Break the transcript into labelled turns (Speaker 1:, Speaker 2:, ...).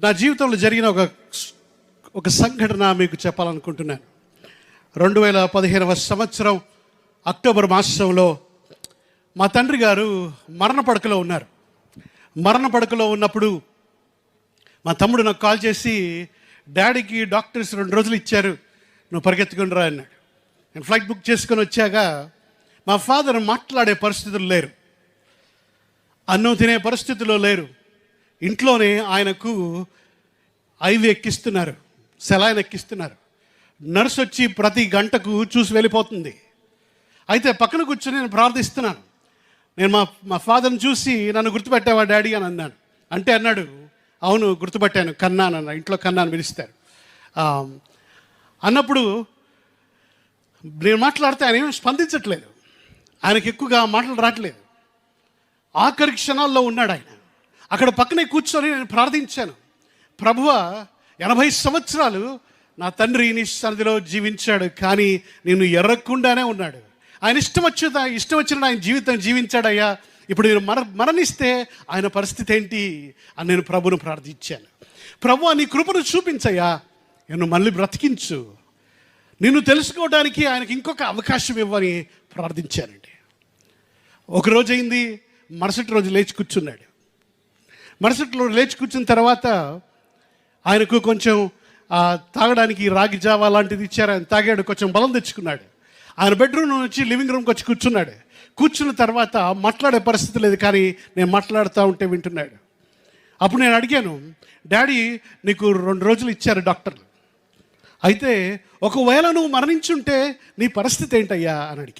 Speaker 1: నా జీవితంలో జరిగిన ఒక ఒక సంఘటన మీకు చెప్పాలనుకుంటున్నాను. రెండు వేల పదిహేనవ సంవత్సరం అక్టోబర్ మాసంలో మా తండ్రి గారు మరణ పడకలో ఉన్నారు. మరణ పడకలో ఉన్నప్పుడు మా తమ్ముడు నాకు కాల్ చేసి డాడీకి డాక్టర్స్ రెండు రోజులు ఇచ్చారు నువ్వు పరిగెత్తుకుని రా అన్నాడు. నేను ఫ్లైట్ బుక్ చేసుకొని వచ్చాక మా ఫాదర్ మాట్లాడే పరిస్థితులు లేరు. అన్నం తినే పరిస్థితిలో లేరు. ఇంట్లోనే ఆయనకు ఐవి ఎక్కిస్తున్నారు సెలాయిన్ ఎక్కిస్తున్నారు. నర్స్ వచ్చి ప్రతి గంటకు చూసి వెళ్ళిపోతుంది. అయితే పక్కన కూర్చొని నేను ప్రార్థిస్తున్నాను. నేను మా మా ఫాదర్ని చూసి నన్ను గుర్తుపెట్టావా డాడీ అని అన్నాను. అంటే అన్నాడు అవును గుర్తుపట్టాను కన్నాను అన్న ఇంట్లో కన్నాను పిలుస్తారు. అన్నప్పుడు నేను మాట్లాడితే ఆయన ఏమి స్పందించట్లేదు. ఆయనకి ఎక్కువగా మాటలు రావట్లేదు. ఆఖరి క్షణాల్లో ఉన్నాడు ఆయన. అక్కడ పక్కనే కూర్చొని నేను ప్రార్థించాను. ప్రభువ ఎనభై సంవత్సరాలు నా తండ్రి నీ సన్నిధిలో జీవించాడు కానీ నేను ఎర్రకుండానే ఉన్నాడు. ఆయన ఇష్టం వచ్చిన ఇష్టం వచ్చిన ఆయన జీవితం జీవించాడయ్యా. ఇప్పుడు నేను మర మరణిస్తే ఆయన పరిస్థితి ఏంటి అని నేను ప్రభును ప్రార్థించాను. ప్రభు నీ కృపను చూపించయ్యా. నన్ను మళ్ళీ బ్రతికించు. నిన్ను తెలుసుకోవడానికి ఆయనకి ఇంకొక అవకాశం ఇవ్వని ప్రార్థించానండి. ఒకరోజు అయింది మరుసటి రోజు లేచి కూర్చున్నాడు. మరుసటిలో లేచి కూర్చున్న తర్వాత ఆయనకు కొంచెం తాగడానికి రాగి జావా లాంటిది ఇచ్చారు. ఆయన తాగాడు కొంచెం బలం తెచ్చుకున్నాడు. ఆయన బెడ్రూమ్ నుంచి లివింగ్ రూమ్కి వచ్చి కూర్చున్నాడు. కూర్చున్న తర్వాత మాట్లాడే పరిస్థితి లేదు కానీ నేను మాట్లాడుతూ ఉంటే వింటున్నాడు. అప్పుడు నేను అడిగాను డాడీ నీకు రెండు రోజులు ఇచ్చారు డాక్టర్లు. అయితే ఒకవేళ నువ్వు మరణించుంటే నీ పరిస్థితి ఏంటయ్యా? అని అడిగి